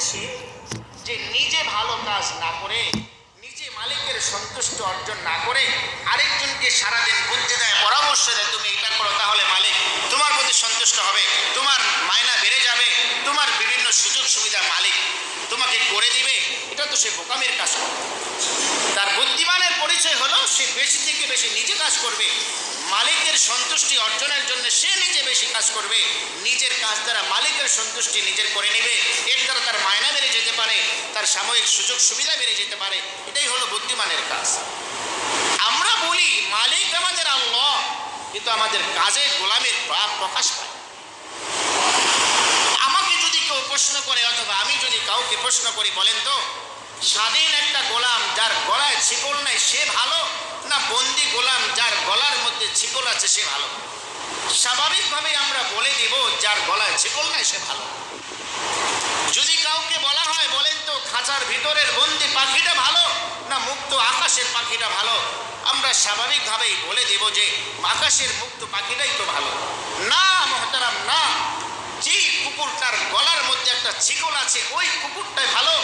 সে যে নিজে ভালো কাজ না করে, নিজে মালিকের সন্তুষ্ট অর্জন না করে আরেকজনকে সারাদিন বুদ্ধি দেয়, পরামর্শ দেয়, তুমি এটা করো তাহলে মালিক তোমার প্রতি সন্তুষ্ট হবে, তোমার মায়না বেড়ে যাবে, তোমার বিভিন্ন সুযোগ সুবিধা মালিক তোমাকে করে দিবে। এটা তো সে বোকামের কাজ করবে তার বুদ্ধিমানের পরিচয় হলো, সে বেশি থেকে বেশি নিজে কাজ করবে। মালিকের সন্তুষ্টি অর্জনের জন্য সে নিজে বেশি কাজ করবে। নিজের কাজ দ্বারা মালিকের সন্তুষ্টি নিজের করে নেবে। এর দ্বারা তার মায়না বেড়ে যেতে পারে, তার সাময়িক সুযোগ সুবিধা বেড়ে যেতে পারে। এটাই হলো বুদ্ধিমানের কাজ। আমরা বলি, মালিক আমাদের আল্লাহ, কিন্তু আমাদের কাজে গোলামের ভাব প্রকাশ পায়। আমাকে যদি কেউ প্রশ্ন করে, অথবা আমি যদি কাউকে প্রশ্ন করি, বলেন তো, স্বাধীন একটা গোলাম যার গলায় ছিকল নাই, সে ভালো? না বন্দি গোলাম যার গলার মধ্যে ছিকল আছে সে ভালো। স্বাভাবিকভাবে আমরা বলে দিব, যার গলায় ছিকল নাই সে ভালো। যদি কাউকে বলা হয়, বলেন তো, খাঁচার ভিতরের বন্দি পাখিটা ভালো না মুক্ত আকাশের পাখিটা ভালো? আমরা স্বাভাবিকভাবেই বলে দেব যে, আকাশের মুক্ত পাখিটাই তো ভালো। না, মহতারাম, না। যেই কুকুরটার গলার মধ্যে একটা ছিকল আছে, ওই কুকুরটাই ভালো।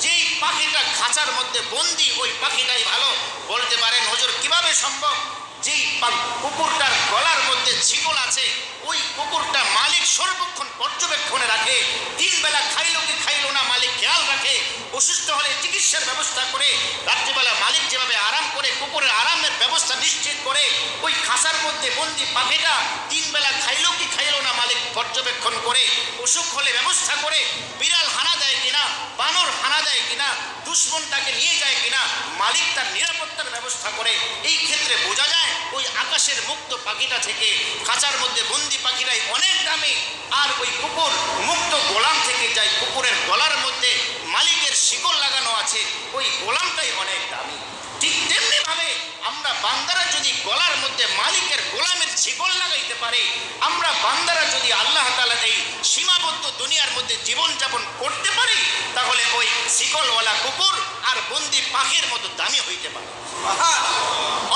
যেই পাখিটা খাঁচার মধ্যে বন্দি, ওই পাখিটাই ভালো বলতে পারেন হজুর কীভাবে সম্ভব যেই পা- কুকুরটার গলার মধ্যে ছিকল আছে, ওই কুকুরটা মালিক সর্বক্ষণ পর্যবেক্ষণে রাখে তিন বেলা খাইলো কি খাইলো না মালিক খেয়াল রাখে, অসুস্থ হলে চিকিৎসার ব্যবস্থা করে, রাত্রিবেলা মালিক যেভাবে আরাম করে কুকুরের আরামের ব্যবস্থা নিশ্চিত করে, ওই খাঁচার মধ্যে বন্দি পাখিটা তিন বেলা খাইলো কি খাইলো না মালিক পর্যবেক্ষণ করে, অসুখ হলে ব্যবস্থা করে, বিড়াল হানা দেয় কিনা, বানর হানা দেয় কিনা দুশ্মন তাকে নিয়ে যায় কিনা, মালিক তার নিরাপত্তার ব্যবস্থা করে, এই ক্ষেত্রে বোঝা যায় ওই আকাশের মুক্ত পাখিটা থেকে, খাঁচার মধ্যে বন্দি পাখিটাই অনেক দামি। আর ওই কুকুর মুক্ত গোলাম থেকে যায়, কুকুরের গলার মধ্যে মালিকের শিকল লাগানো আছে, ওই গোলামটাই অনেক দামি। ঠিক তেমনি ভাবে আমরা বান্দারা যদি গলার মধ্যে মালিকের গোলামের শিকল লাগাইতে পারে, আমরা বান্দারা যদি আল্লাহ তালা এই সীমাবদ্ধ দুনিয়ার মধ্যে জীবনযাপন করতে পারি, তাহলে ওই শিকলওয়ালা কুকুর আর বন্দি পাখির মতো দামি হইতে পারে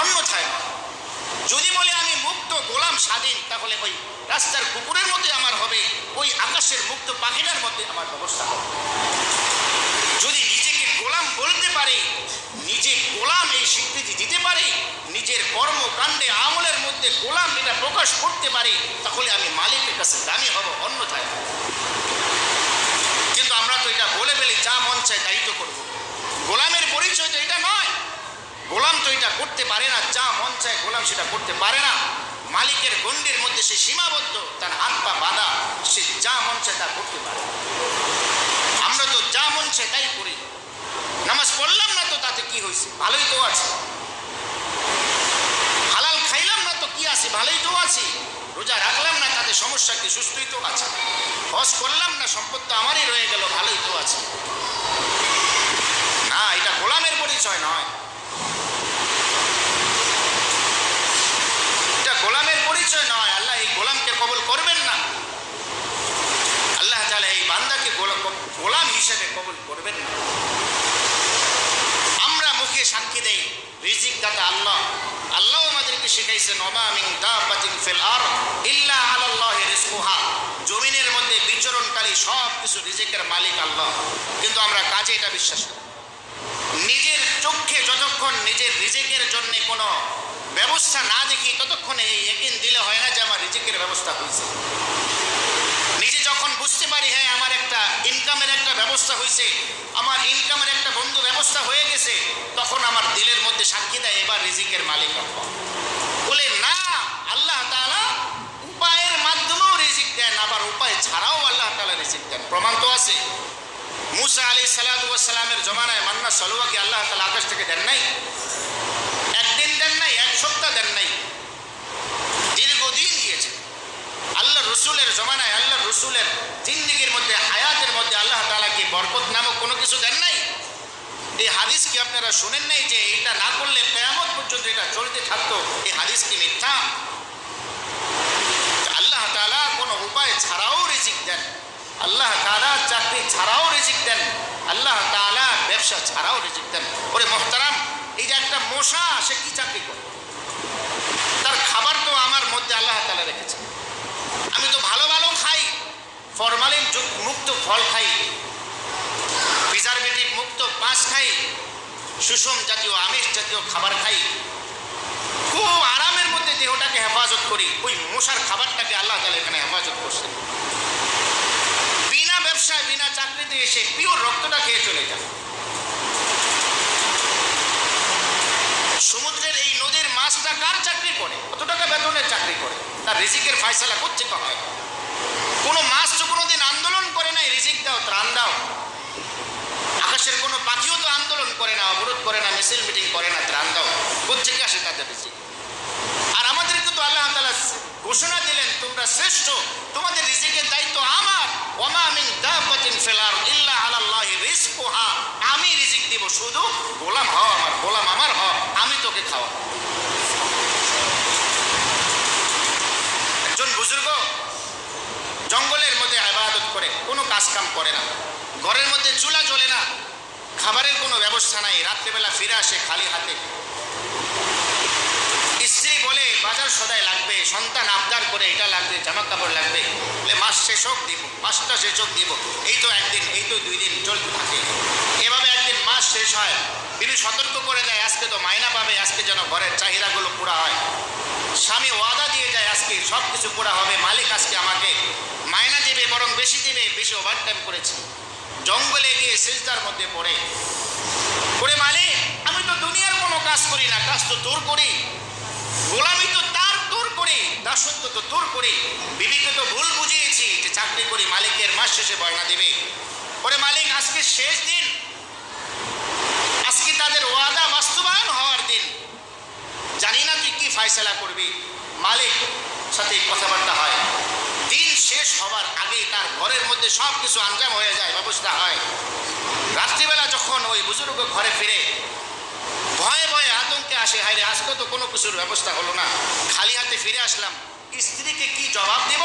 অন্যথায় নয়। যদি বলে আমি মুক্ত গোলাম স্বাধীন তাহলে ওই রাস্তার কুকুরের মধ্যে আমার হবে, ওই আকাশের মুক্ত পাখিটার মধ্যে আমার ব্যবস্থা হবে। যদি নিজেকে গোলাম বলতে পারে, নিজে গোলাম এই স্বীকৃতি দিতে পারে, নিজের কর্মকাণ্ডে আমলের মধ্যে গোলাম এটা প্রকাশ করতে পারে, তাহলে আমি মালিকের কাছে দামি হব, অন্যথায়। নয়। কিন্তু আমরা তো এটা বলে ফেলি, যা মন চায় তাই তো করব। গোলামের পরিচয় তো এটা নয়। গোলাম তো এটা করতে পারে না, যা মন চায় গোলাম সেটা করতে পারে না। মালিকের গণ্ডির মধ্যে সে সীমাবদ্ধ, তার হাত পা বাঁধা, সে যা মন তা করতে পারে। আমরা তো যা মন তাই করি। নামাজ পড়লাম না তো তাতে কি হয়েছে? ভালোই তো আছে। হালাল খাইলাম না তো কি আছে? ভালোই তো আছে। রোজা রাখলাম না তাতে সমস্যা কি? সুস্থই তো আছে। হজ করলাম না, সম্পদ তো আমারই রয়ে গেল, ভালোই তো আছে। না, এটা গোলামের পরিচয় নয় এটা গোলামের পরিচয় নয় আল্লাহ এই গোলামকে কবল করবেন না আল্লাহ তাআলা এই বান্দাকে গোলা- গোলাম হিসেবে কবল করবেন না। আমরা মুখে সাক্ষী দেই, রিজিক দাতা আল্লাহ। আল্লাহ আমাদেরকে শিখাইছে নমা মিন দাবাতিন ফিল আর ইল্লা আলাল্লাহি রিজকুহা। জমিনের মধ্যে বিচরণকারী সব কিছু রিজিকের মালিক আল্লাহ। কিন্তু আমরা কাজে এটা বিশ্বাস করি। নিজের চোখে যতক্ষণ নিজের রিজিকের জন্য কোনো ব্যবস্থা না দেখি, ততক্ষণে এই একিন দিলে হয় না যে আমার রিজিকের ব্যবস্থা হয়েছে। নিজে যখন বুঝতে পারি হ্যাঁ আমার একটা ইনকামের একটা ব্যবস্থা হয়েছে, আমার ইনকামের একটা বন্ধু ব্যবস্থা হয়ে গেছে, তখন আমার দিলের মধ্যে সাক্ষী দেয়, এবার রিজিকের মালিক আল্লাহ বলে, না, আল্লাহ তাআলা উপায়ের মাধ্যমেও রিজিক দেন, আবার উপায় ছাড়াও আল্লাহ তাআলা রিজিক দেন। প্রমাণ তো আছে। মুসা আলী সালামের জমানায় মান্না সলুয়াকে আল্লাহ তালা আকাশ থেকে দেন নাই? একদিন দেন নাই, এক সপ্তাহ দেন নাই। দীর্ঘদিন দিয়েছে আল্লাহ রসুলের জমানায় আল্লাহ রসুলের জিন্দিগির মধ্যে, হায়াতের মধ্যে আল্লাহ তালা কি বরকত নামক কোনো কিছু দেন নাই? এই হাদিস কি আপনারা শুনেন নাই যে এটা না করলে কেয়ামত পর্যন্ত এটা চলতে থাকতো? এই হাদিস কি মিথ্যা? আল্লাহ তালা কোনো উপায় ছাড়াও রিজিক দেন। আল্লাহ তালা চাকরি ছাড়াও রিজিক দেন। আল্লাহ তালা ব্যবসা ছাড়াও রিজিক দেন। ওরে মোহতারাম, এই যে একটা মশা, সে কি চাকরি করে? তার খাবার তো আমার মধ্যে আল্লাহ তালা রেখেছে ফরমালিন মুক্ত ফল খাই প্রিজারভেটিভ মুক্ত পাশ খাই, সুষম জাতীয় আমিষ জাতীয় খাবার খাই। খুব আরামের মধ্যে দেহটাকে হেফাজত করি। ওই মশার খাবারটাকে আল্লাহ তালা এখানে হেফাজত করছেন। বিনা ব্যবসায়, বিনা চাকরিতে এসে পিওর রক্তটা খেয়ে চলে যান। সমুদ্রের এই নদীর মাছটা কার চাকরি করে? কত টাকা বেতনের চাকরি করে? তার রিজিকের ফায়সালা করছে কখন কোনো মাছ করে না, মিছিল মিটিং করে না, ত্রাণ দাও। কোথেকে আসে তাদের আর আমাদেরকে তো আল্লাহ তাআলা ঘোষণা দিলেন, তোমরা শ্রেষ্ঠ, তোমাদের রিজিকের দায়িত্ব আমার। ওমা দাব্বাতিন ফিল আরদ ইল্লা আমি রিজিক দিব শুধু গোলাম আমার গোলাম আমার আমি তোকে খাওয়া একজন বুজুর্গ জঙ্গলের মধ্যে আবাদত করে, কোনো কাজ কাম করে না। ঘরের মধ্যে চুলা জ্বলে না। খাবারের কোনো ব্যবস্থা নাই। রাত্রেবেলা ফিরে আসে খালি হাতে। স্ত্রী বলে, বাজার সদায় লাগবে, সন্তান আবদার করে এটা লাগবে জামা কাপড় লাগবে। বলে, মাস শেষ হোক দিব, মাসটা শেষ হোক দিব। এই তো একদিন, এই তো দুই দিন চলতে থাকে। এভাবে একদিন মাস শেষ হয়। বিবি সতর্ক করে দেয়, আজকে তো মাইনা পাবে, আজকে যেন ঘরের চাহিদাগুলো পুরা হয়। স্বামী ওয়াদা দিয়ে যায়, আজকে সব কিছু পুরা হবে, মালিক আজকে আমাকে মাইনা দেবে, বরং বেশি দেবে, বেশি ওভার টাইম করেছি। জঙ্গলে গিয়ে সেজদার মধ্যে পড়ে। করে মালিক, আমি তো দুনিয়ার কোনো কাজ করি না, কাজ তো তোর করি। গোলামি তো তার তোর করি, দাসত্ব তো তোর করি। বিবিকে তো ভুল বুঝিয়েছি যে চাকরি করি, মালিকের মাস শেষে বয়না দেবে। পরে মালিক, আজকে শেষ দিন। আজকে তাদের ওয়াদা বাস্তবায়ন হওয়ার দিন। জানি না তুই কি ফায়সালা করবি। মালিক, সাথে কথাবার্তা হয়। দিন শেষ হবার আগেই তার ঘরের মধ্যে সব কিছু আঞ্জাম হয়ে যায়, ব্যবস্থা হয়। রাত্রিবেলা যখন ওই বুজুর্গ ঘরে ফিরে, ভয়ে ভয়ে আতঙ্কে আসে হায় আজকে তো কোনো কিছুর ব্যবস্থা হলো না। খালি হাতে ফিরে আসলাম। স্ত্রীকে কি জবাব দেব?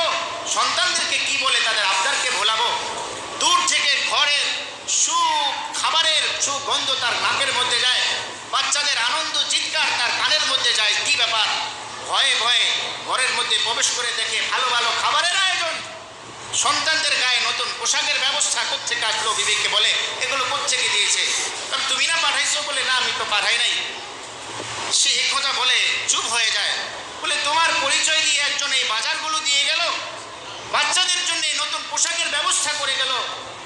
সন্তানদেরকে কি বলে তাদের আবদারকে ভোলাবো? দূর থেকে ঘরের সু খাবারের সুগন্ধ তার নাকের মধ্যে যায়। বাচ্চাদের আনন্দ, চিৎকার তার কানের মধ্যে যায়। কি ব্যাপার? ভয়ে ভয়ে ঘরের মধ্যে প্রবেশ করে দেখে ভালো ভালো খাবারের আয়োজন। সন্তানদের গায়ে নতুন পোশাকের ব্যবস্থা কোথেকে আসলো বিবেককে বলে, এগুলো কোথেকে দিয়েছে? কারণ তুমি না পাঠাইছো বলে না আমি তো পাঠাই নাই। সে এক কথা বলে, চুপ হয়ে যায়। বলে, তোমার পরিচয় দিয়ে একজন এই বাজারগুলো দিয়ে গেল? বাচ্চাদের জন্য নতুন পোশাকের ব্যবস্থা করে গেল?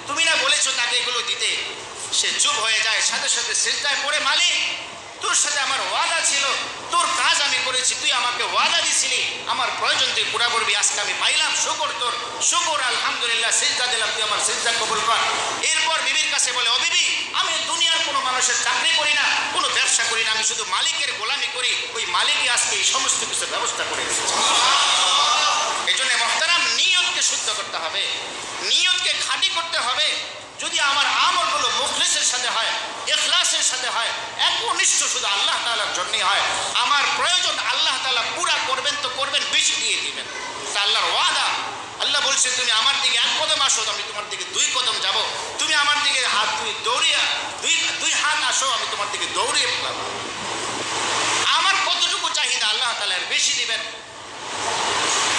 তুমি না বলেছ তাকে এগুলো দিতে? সে চুপ হয়ে যায়, সাথে সাথে সেজদায় পড়ে, মালিক, তোর সাথে আমার ওয়াদা ছিল। তোর কাজ আমি করেছি। দিছিলি আমার প্রয়োজন তুই পুরা করবি, আজকে আমি পাইলাম, শুকর তোর, শুকর, আলহামদুলিল্লাহ, সেজদা দিলাম, তুই আমার সেজদা কবুল কর। এরপর বিবির কাছে বলে, ও বিবি, আমি দুনিয়ার কোনো মানুষের চাকরি করি না, কোনো ব্যবসা করি না, আমি শুধু মালিকের গোলামি করি, ওই মালিকই আজকে এই সমস্ত কিছুর ব্যবস্থা করে রেখেছে এই জন্য মহতারাম নিয়তকে শুদ্ধ করতে হবে, নিয়তকে খাঁটি করতে হবে। যদি আমার মুখলিসের সাথে হয় এখলাসের সাথে হয়, একনিষ্ঠ শুধু আল্লাহ তালার জন্যই হয়। আমার প্রয়োজন আল্লাহ তালা পুরা করবেন তো করবেন, বেশি দিয়ে দিবেন। তা আল্লাহর ওয়াদা। আল্লাহ বলছে, তুমি আমার দিকে এক কদম আসো, আমি তোমার দিকে দুই কদম যাব। তুমি আমার দিকে হাত তুমি দৌড়িয়ে, দুই দুই হাত আসো, আমি তোমার দিকে দৌড়িয়ে ফেলাবো আমার কতটুকু চাহিদা আল্লাহ তালার বেশি দিবেন?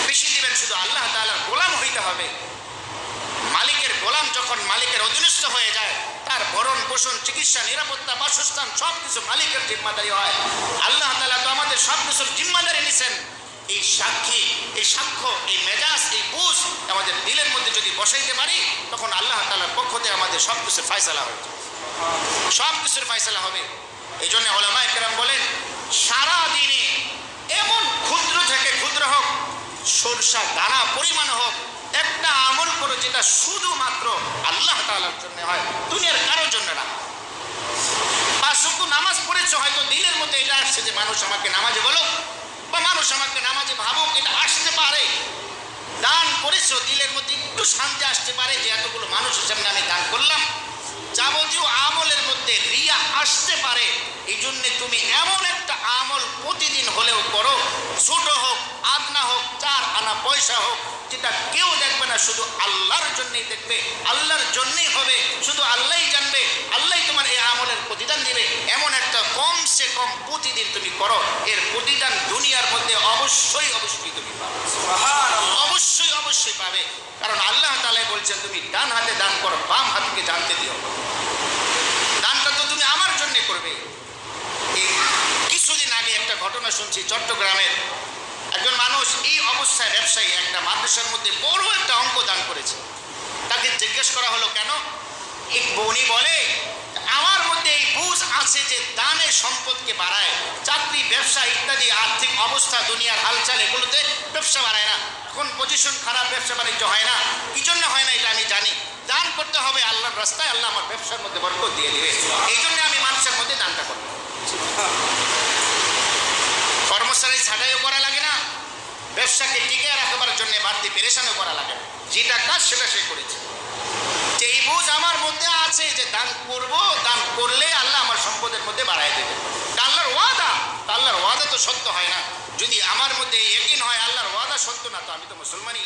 বেশি দিবেন শুধু আল্লাহ তাআলার গোলাম হইতে হবে। মালিকের গোলাম যখন মালিকের অধীনস্থ হয়ে যায় তার ভরণ পোষণ, চিকিৎসা, নিরাপত্তা, বাসস্থান সব কিছু মালিকের জিম্মাদারি হয়। আল্লাহ তাআলা তো আমাদের সব কিছুর জিম্মাদারি নিছেন। এই সাক্ষী, এই সাক্ষ্য, এই মেজাজ, এই বুঝ আমাদের দিলের মধ্যে যদি বসাইতে পারি, তখন আল্লাহ তাআলার পক্ষ থেকে আমাদের সব কিছুর ফায়সালা যাবে। সব কিছুর ফায়সালা হবে। এই জন্য ওলামা একরাম বলেন সারা দিনে এমন ক্ষুদ্র থেকে ক্ষুদ্র হোক সরষা দানা পরিমাণ হোক করো যেটা শুধুমাত্র আল্লাহ তাআলার জন্য হয়, দুনিয়ার কারোর জন্য না। বা শুধু নামাজ পড়েছো, হয়তো দিলের মধ্যে এটা আসছে যে মানুষ আমাকে নামাজে বলো, বা মানুষ আমাকে নামাজে ভাবুক, এটা আসতে পারে। দান করেছ, দিলের মধ্যে একটু শান্তি আসতে পারে যে এতগুলো মানুষের সামনে আমি দান করলাম। যাবতীয় আমলের মধ্যে রিয়া আসতে পারে এই জন্য তুমি এমন একটা আমল প্রতিদিন হলেও করো। ছোট হোক আদনা হোক, চার আনা পয়সা হোক, যেটা কেউ শুধু আল্লাহর জন্যই দেখবে আল্লাহর জন্যই হবে শুধু আল্লাহই জানবে আল্লাহ তোমার এই আমলের প্রতিদান দিবে। এমন একটা কমসে কম প্রতিদিন তুমি করো এর প্রতিদান দুনিয়ার মধ্যে অবশ্যই অবশ্যই তুমি পাবে। অবশ্যই অবশ্যই পাবে। কারণ আল্লাহ তালাই বলছেন তুমি ডান হাতে দান করো বাম হাতকে জানতে দিও। দানটা তো তুমি আমার জন্যে করবে। কিছুদিন আগে একটা ঘটনা শুনছি চট্টগ্রামের একজন মানুষ এই অবস্থায় ব্যবসায়ী একটা মাদ্রাসার মধ্যে বড় একটা অঙ্ক দান করেছে। তাকে জিজ্ঞেস করা হলো, কেন? বনি বলে, আমার মধ্যে এই বুঝ আছে যে দানের সম্পদকে বাড়ায়, চাকরি, ব্যবসা ইত্যাদি আর্থিক অবস্থা, দুনিয়ার হালচাল এগুলোতে ব্যবসা বাড়ায় না। এখন পজিশন খারাপ, ব্যবসা বাণিজ্য হয় না। কি জন্য হয় না এটা আমি জানি। দান করতে হবে আল্লাহর রাস্তায়, আল্লাহ আমার ব্যবসার মধ্যে বরকত দিয়ে দেবে। এই জন্য আমি মানুষের মধ্যে দানটা করব। কর্মচারী ছাঁটাইও ব্যবসাকে টিকে রাখবার জন্য বাড়তি পেরেশানও করা লাগে। যেটা কাজ সেটা সে করেছে। যে এই বুঝ আমার মধ্যে আছে যে দান করব, দান করলে আল্লাহ আমার সম্পদের মধ্যে বাড়াই দেবে। আল্লাহর ওয়াদা? আল্লাহর ওয়াদা তো সত্য হয় না। যদি আমার মধ্যে একিন হয় আল্লাহর ওয়াদা সত্য না, তো আমি তো মুসলমানই